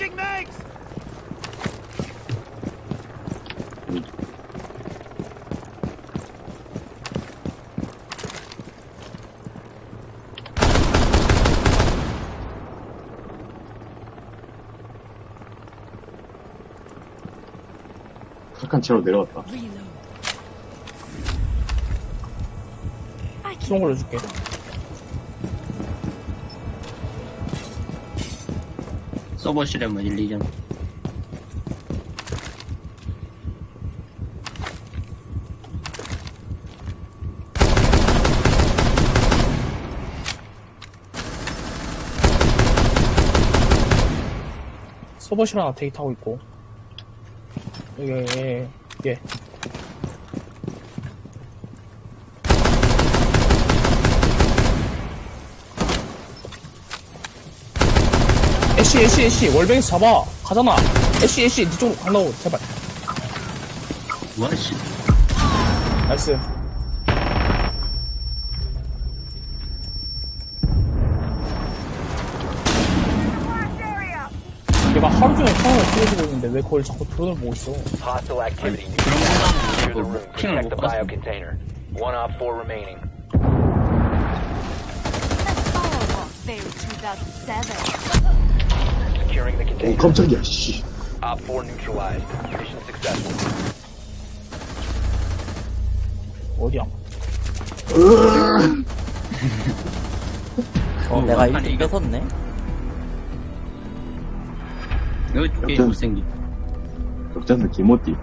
Changing mags! 착한 채로 내려왔다. 수동 걸려줄게. 서버실에만 1, 2점. 서버실 하나 데이트하고 있고. 여기, 예, 예. 애쉬, 애쉬, 애쉬. 월뱅이 잡아. 가잖아. 애쉬, 애쉬. 니 쪽으로 간다고. 제발. 와, 씨. 나이스. 얘가 하루 종일 상황을 피해주고 있는데 왜 그걸 자꾸 드론을 보고 있어? Hostile activity. You 그런 secure the 거는 room. 핑을 Protect 못 the 봤어. bio container. One op four remaining. Firewall failed 2007. Container. 깜짝이야, 씨. Op four neutralized. Mission successful. 어디야? 어, 내가 아니, 1등 이거- 뺏었네? 여기 게 여튼- 못생긴. 역전은 기모띠.